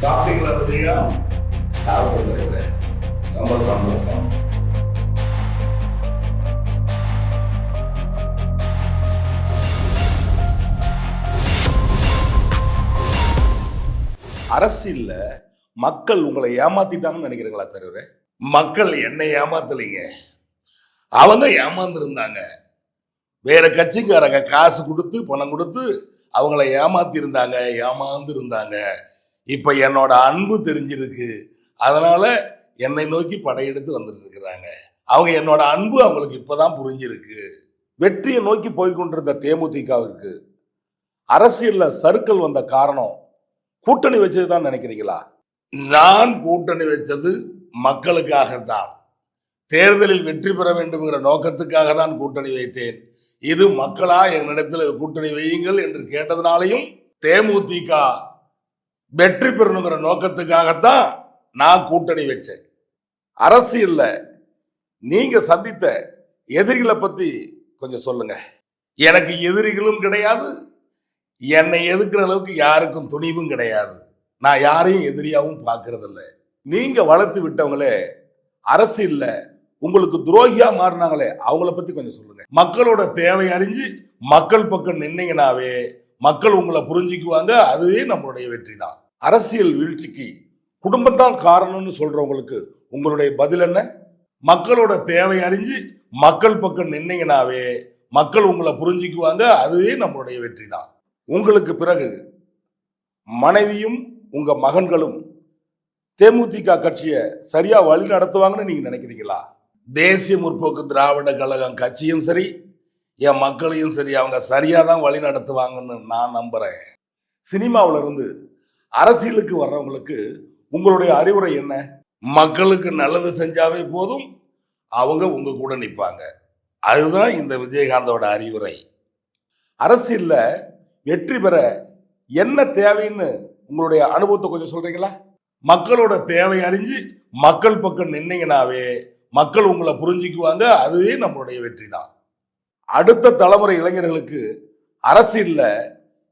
சாப்பிட்டீங்களா சாப்பிட்டு ரொம்ப சந்தோஷம் அரசியல்ல மக்கள் உங்களை ஏமாத்திட்டாங்கன்னு நினைக்கிறீங்களா தருவரே? மக்கள் என்னை ஏமாத்தலைங்க. அவங்க ஏமாந்துருந்தாங்க. வேற கட்சிக்காரங்க காசு கொடுத்து பணம் கொடுத்து அவங்கள ஏமாத்திருந்தாங்க ஏமாந்துருந்தாங்க. ஏமாந்து இருந்தாங்க இப்ப என்னோட அன்பு தெரிஞ்சிருக்கு. அதனால என்னை நோக்கி படையெடுத்து வந்துட்டு அவங்க என்னோட அன்பு அவங்களுக்கு இப்பதான் புரிஞ்சிருக்கு. வெற்றியை நோக்கி போய்கொண்டிருந்த தேமுதிகவிற்கு அரசியல்ல சறுக்கல் வந்த காரணம் கூட்டணி வச்சதுதான் நினைக்கிறீங்களா? நான் கூட்டணி வச்சது மக்களுக்காகத்தான். தேர்தலில் வெற்றி பெற வேண்டும்ங்கிற நோக்கத்துக்காக தான் கூட்டணி வைத்தேன். இது மக்களா? என்னிடத்தில் கூட்டணி வையுங்கள் என்று கேட்டதுனாலையும் தேமுதிக வெற்றி பெறணுங்கிற நோக்கத்துக்காகத்தான் நான் கூட்டணி வச்சேன். அரசியல்ல நீங்க சந்தித்த எதிரிகளை பத்தி கொஞ்சம் சொல்லுங்க. எனக்கு எதிரிகளும் கிடையாது. என்னை எதிர்க்கிற அளவுக்கு யாருக்கும் துணிவும் கிடையாது. நான் யாரையும் எதிரியாகவும் பார்க்கறதில்லை. நீங்கள் நீங்க வளர்த்து விட்டவங்களே அரசியலில் உங்களுக்கு துரோகியா மாறினாங்களே அவங்கள பத்தி கொஞ்சம் சொல்லுங்க. மக்களோட தேவை அறிஞ்சு மக்கள் பக்கம் நின்னீங்கனாவே மக்கள் உங்களை புரிஞ்சுக்குவாங்க அதுவே நம்மளுடைய வெற்றி தான். அரசியல் வீழ்ச்சிக்கு குடும்பத்தான் காரணம்னு சொல்றவங்களுக்கு உங்களுடைய பதில் என்ன? மக்களோட தேவை அறிஞ்சு மக்கள் பக்கம் நின்னீங்கனாவே மக்கள் உங்களை புரிஞ்சுக்குவாங்க அதுவே நம்மளுடைய வெற்றி தான். உங்களுக்கு பிறகு மனைவியும் உங்க மகன்களும் தேமுதிக கட்சியை சரியா வழி நடத்துவாங்கன்னு நீங்க நினைக்கிறீங்களா? தேசிய முற்போக்கு திராவிட கழகம் கட்சியும் சரி என் மக்களையும் சரி அவங்க சரியா தான் வழி நடத்துவாங்கன்னு நான் நம்புறேன். சினிமாவில் இருந்து அரசியலுக்கு வர்றவங்களுக்கு உங்களுடைய அறிவுரை என்ன? மக்களுக்கு நல்லது செஞ்சாவே போதும் அவங்க உங்க கூட நிற்பாங்க அதுதான் இந்த விஜயகாந்தோட அறிவுரை. அரசியல்ல வெற்றி பெற என்ன தேவைன்னு உங்களுடைய அனுபவத்தை கொஞ்சம் சொல்றீங்களா? மக்களோட தேவை அறிஞ்சு மக்கள் பக்கம் நின்னீங்கனாவே மக்கள் உங்களை புரிஞ்சுக்குவாங்க. அதுவே நம்மளுடைய வெற்றி தான் அடுத்த தலைமுறை இளைஞர்களுக்கு அரசியல்ல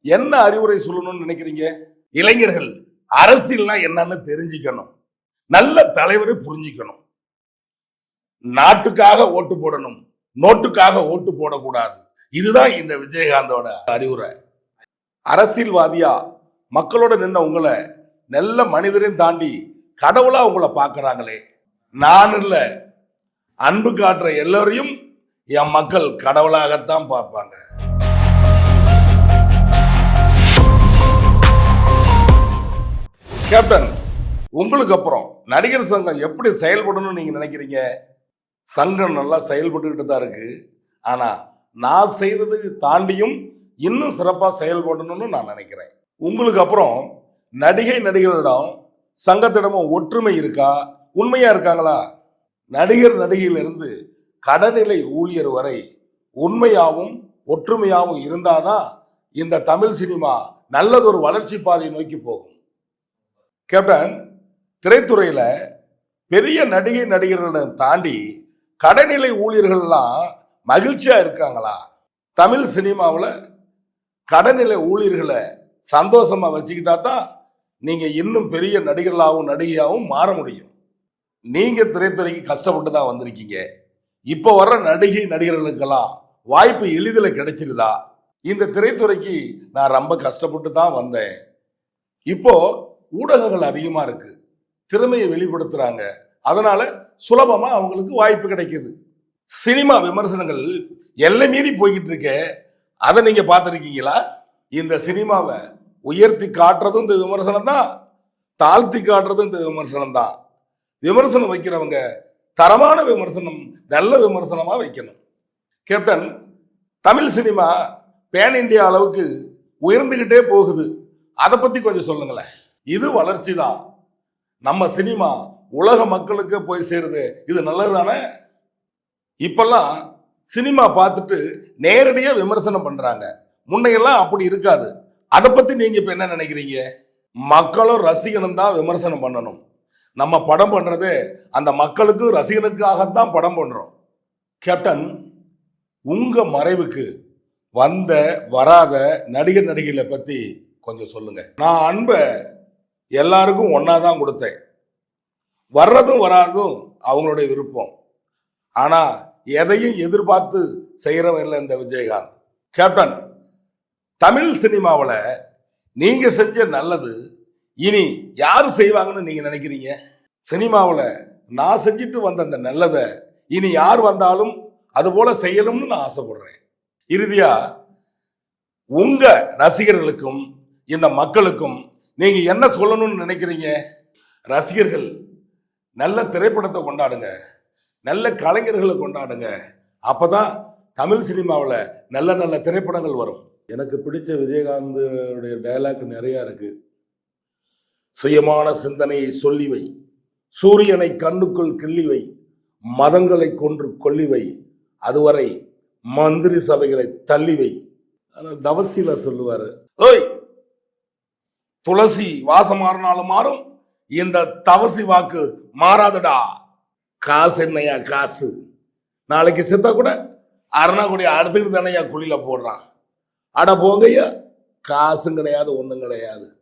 என்ன அறிவுரை சொல்லணும்னு நினைக்கிறீங்க? இளைஞர்கள் அரசியல்னா என்னன்னு தெரிஞ்சுக்கணும். நல்ல தலைவரை புரிஞ்சுக்கணும். நாட்டுக்காக ஓட்டு போடணும். நோட்டுக்காக ஓட்டு போடக்கூடாது. இதுதான் இந்த விஜயகாந்தோட அறிவுரை. அரசியல்வாதியா மக்களோட நின்ன உங்களை நல்ல மனிதரையும் தாண்டி கடவுளா உங்களை பார்க்கறாங்களே. நான் இல்ல. அன்பு காட்டுற எல்லோரையும் என் மக்கள் கடவுளாகத்தான் பார்ப்பாங்க. கேப்டன் உங்களுக்கு அப்புறம் நடிகர் சங்கம் எப்படி செயல்படணும்னு நீங்க நினைக்கிறீங்க? சங்கம் நல்லா செயல்பட்டுக்கிட்டு தான் இருக்கு. ஆனா நான் செய்ததுக்கு தாண்டியும் இன்னும் சிறப்பாக செயல்படணும்னு நான் நினைக்கிறேன். உங்களுக்கு அப்புறம் நடிகை நடிகர்களிடம் சங்கத்திடமும் ஒற்றுமை இருக்கா? உண்மையா இருக்காங்களா? நடிகர் நடிகையிலிருந்து கடநிலை ஊழியர் வரை உண்மையாகவும் ஒற்றுமையாகவும் இருந்தாதான் இந்த தமிழ் சினிமா நல்லதொரு வளர்ச்சி பாதையை நோக்கி போகும். கேப்டன் திரைத்துறையில பெரிய நடிகை நடிகர்களிடம் தாண்டி கடைநிலை ஊழியர்கள்லாம் மகிழ்ச்சியா இருக்காங்களா? தமிழ் சினிமாவில் கடைநிலை ஊழியர்களை சந்தோஷமா வச்சுக்கிட்டா தான் நீங்க இன்னும் பெரிய நடிகர்களாகவும் நடிகையாகவும் மாற முடியும். நீங்க திரைத்துறைக்கு கஷ்டப்பட்டு தான் வந்திருக்கீங்க. இப்போ வர்ற நடிகை நடிகர்களுக்கெல்லாம் வாய்ப்பு எளிதில் கிடைச்சிருதா? இந்த திரைத்துறைக்கு நான் ரொம்ப கஷ்டப்பட்டு தான் வந்தேன். இப்போ ஊடகங்கள் அதிகமா இருக்கு. திறமையை வெளிப்படுத்துறாங்க. அதனால சுலபமா அவங்களுக்கு வாய்ப்பு கிடைக்குது. சினிமா விமர்சனங்கள் எல்லை மீறி போய்கிட்டு இருக்க. அதை நீங்க பார்த்துருக்கீங்களா? இந்த சினிமாவை உயர்த்தி காட்டுறதும் இந்த விமர்சனம் தான் தாழ்த்தி காட்டுறதும் இந்த விமர்சனம் தான். விமர்சனம் வைக்கிறவங்க தரமான விமர்சனம் நல்ல விமர்சனமா வைக்கணும். Captain Tamil cinema pan India அளவுக்கு உயர்ந்துகிட்டே போகுது. அதை பத்தி கொஞ்சம் சொல்லுங்களேன். இது வளர்ச்சி தான். நம்ம சினிமா உலக மக்களுக்கு போய் சேருது. இது நல்லது தானே? இப்பெல்லாம் சினிமா பார்த்துட்டு நேரடியாக விமர்சனம் பண்ணுறாங்க முன்னையெல்லாம் அப்படி இருக்காது. அதை பத்தி நீங்க இப்ப என்ன நினைக்கிறீங்க? மக்களும் ரசிகனும் தான் விமர்சனம் பண்ணணும். நம்ம படம் பண்றது அந்த மக்களுக்கு ரசிகனுக்காகத்தான் படம் பண்றோம். கேப்டன் உங்க மறைவுக்கு வந்த வராத நடிகர் நடிகைகளை பத்தி கொஞ்சம் சொல்லுங்க. நான் அன்பை எல்லாருக்கும் ஒன்னா தான் கொடுத்தேன். வர்றதும் வராதும் அவங்களுடைய விருப்பம். ஆனா எதையும் எதிர்பார்த்து செய்யறவன் இல்லை இந்த விஜயகாந்த். கேப்டன் தமிழ் சினிமாவில் நீங்கள் செஞ்ச நல்லது இனி யார் செய்வாங்கன்னு நீங்கள் நினைக்கிறீங்க? சினிமாவில் நான் செஞ்சுட்டு வந்த அந்த நல்லதை இனி யார் வந்தாலும் அதுபோல் செய்யணும்னு நான் ஆசைப்படுறேன். இறுதியாக உங்கள் ரசிகர்களுக்கும் இந்த மக்களுக்கும் நீங்கள் என்ன சொல்லணும்னு நினைக்கிறீங்க? ரசிகர்கள் நல்ல திரைப்படத்தை கொண்டாடுங்க. நல்ல கலைஞர்களை கொண்டாடுங்க. அப்போ தான் தமிழ் சினிமாவில் நல்ல நல்ல திரைப்படங்கள் வரும். எனக்கு பிடிச்ச விஜயகாந்தனுடைய டைலாக் நிறையா இருக்கு. சுயமான சிந்தனையை சொல்லிவை சூரியனை கண்ணுக்குள் கிள்ளிவை மதங்களை கொன்று கொல்லிவை அதுவரை மந்திரி சபைகளை தள்ளிவை ஆனா தவசில சொல்லுவாரு ஓய் துளசி வாசம் மாறினாலும் மாறும். இந்த தவசி வாக்கு மாறாதடா. காசு என்னையா காசு? நாளைக்கு செத்தா கூட அருணாக்குடி அடுத்துக்கிட்டு தானே குழியில போடுறான். அட போங்கய்யா. காசும் கிடையாது ஒன்றும் கிடையாது.